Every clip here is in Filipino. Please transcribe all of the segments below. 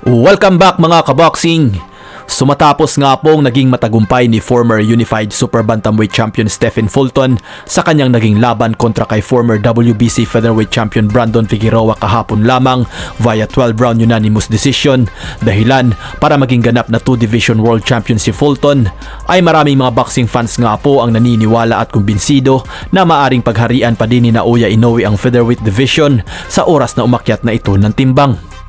Welcome back mga kaboxing! Sumatapos nga pong naging matagumpay ni former Unified Super Bantamweight Champion Stephen Fulton sa kanyang naging laban kontra kay former WBC Featherweight Champion Brandon Figueroa kahapon lamang via 12 round unanimous decision. Dahilan para maging ganap na 2 Division World Champion si Fulton ay maraming mga boxing fans nga po ang naniniwala at kumbinsido na maaring pagharian pa din ni Naoya Inoue ang Featherweight Division sa oras na umakyat na ito ng timbang.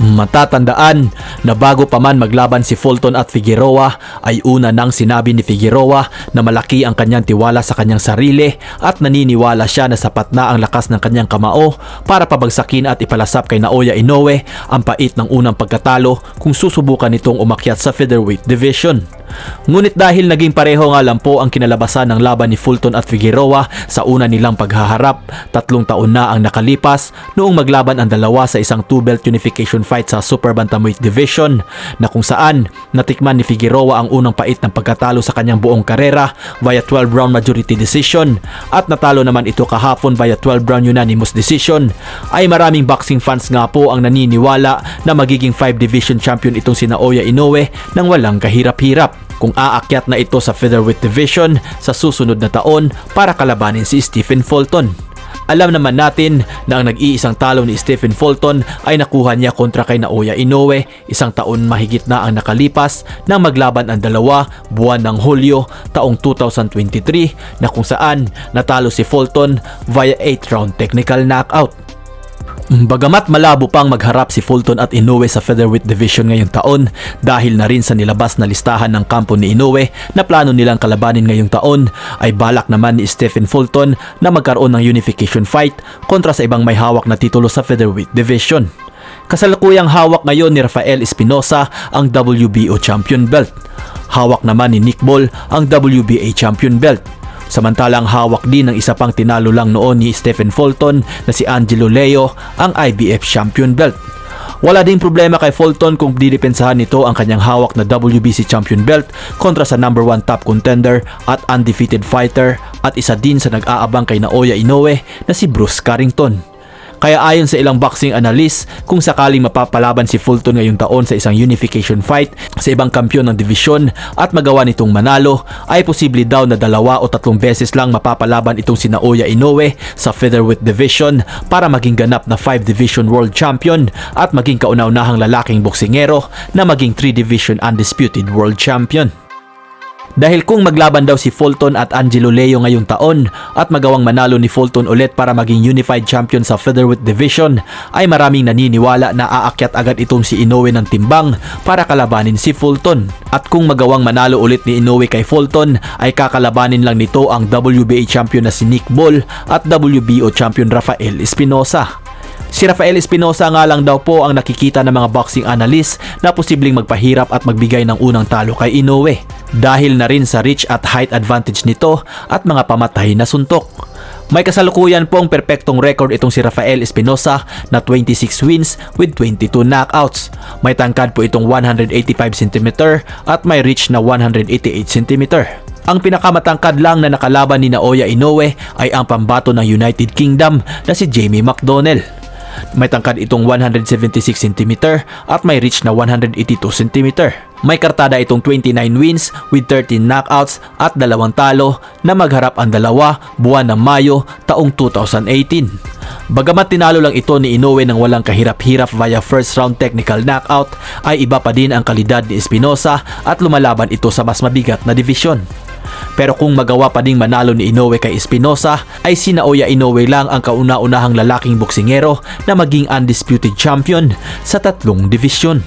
Matatandaan na bago pa man maglaban si Fulton at Figueroa ay una nang sinabi ni Figueroa na malaki ang kanyang tiwala sa kanyang sarili at naniniwala siya na sapat na ang lakas ng kanyang kamao para pabagsakin at ipalasap kay Naoya Inoue ang pait ng unang pagkatalo kung susubukan nitong umakyat sa featherweight division. Ngunit dahil naging pareho nga lang po ang kinalabasan ng laban ni Fulton at Figueroa sa una nilang paghaharap, tatlong taon na ang nakalipas noong maglaban ang dalawa sa isang two-belt unification fight sa Super Bantamweight Division na kung saan natikman ni Figueroa ang unang pait ng pagkatalo sa kanyang buong karera via 12 round majority decision at natalo naman ito kahapon via 12 round unanimous decision. Ay maraming boxing fans nga po ang naniniwala na magiging 5 division champion itong si Naoya Inoue nang walang kahirap-hirap kung aakyat na ito sa featherweight division sa susunod na taon para kalabanin si Stephen Fulton. Alam naman natin na ang nag-iisang talo ni Stephen Fulton ay nakuha niya kontra kay Naoya Inoue isang taon mahigit na ang nakalipas nang maglaban ang dalawa buwan ng Hulyo taong 2023 na kung saan natalo si Fulton via 8 round technical knockout. Bagamat malabo pang magharap si Fulton at Inoue sa featherweight division ngayong taon dahil na rin sa nilabas na listahan ng kampo ni Inoue na plano nilang kalabanin ngayong taon ay balak naman ni Stephen Fulton na magkaroon ng unification fight kontra sa ibang may hawak na titulo sa featherweight division. Kasalukuyang hawak ngayon ni Rafael Espinosa ang WBO champion belt. Hawak naman ni Nick Ball ang WBA champion belt. Samantalang hawak din ng isa pang tinalo lang noon ni Stephen Fulton na si Angelo Leo ang IBF champion belt. Wala ding problema kay Fulton kung didepensahan nito ang kanyang hawak na WBC champion belt kontra sa number 1 top contender at undefeated fighter at isa din sa nag-aabang kay Naoya Inoue na si Bruce Carrington. Kaya ayon sa ilang boxing analyst, kung sakaling mapapalaban si Fulton ngayong taon sa isang unification fight sa ibang kampyon ng divisyon at magawa nitong manalo, ay posible daw na dalawa o tatlong beses lang mapapalaban itong si Naoya Inoue sa featherweight division para maging ganap na 5 division world champion at maging kauna-unahang lalaking boksingero na maging 3 division undisputed world champion. Dahil kung maglaban daw si Fulton at Angelo Leo ngayong taon at magawang manalo ni Fulton ulit para maging unified champion sa featherweight division, ay maraming naniniwala na aakyat agad itong si Inoue ng timbang para kalabanin si Fulton. At kung magawang manalo ulit ni Inoue kay Fulton, ay kakalabanin lang nito ang WBA champion na si Nick Ball at WBO champion Rafael Espinosa. Si Rafael Espinosa nga lang daw po ang nakikita ng mga boxing analyst na posibleng magpahirap at magbigay ng unang talo kay Inoue dahil na rin sa reach at height advantage nito at mga pamatay na suntok. May kasalukuyan pong perpektong record itong si Rafael Espinosa na 26 wins with 22 knockouts. May tangkad po itong 185 cm at may reach na 188 cm. Ang pinakamatangkad lang na nakalaban ni Naoya Inoue ay ang pambato ng United Kingdom na si Jamie McDonnell. May tangkad itong 176 cm at may reach na 182 cm. May kartada itong 29 wins with 13 knockouts at dalawang talo na magharap ang dalawa buwan ng Mayo taong 2018. Bagamat tinalo lang ito ni Inoue ng walang kahirap-hirap via first round technical knockout ay iba pa din ang kalidad ni Espinosa at lumalaban ito sa mas mabigat na divisyon. Pero kung magawa pa ding manalo ni Inoue kay Espinosa, ay si Naoya Inoue lang ang kauna-unahang lalaking boksingero na maging undisputed champion sa tatlong divisyon.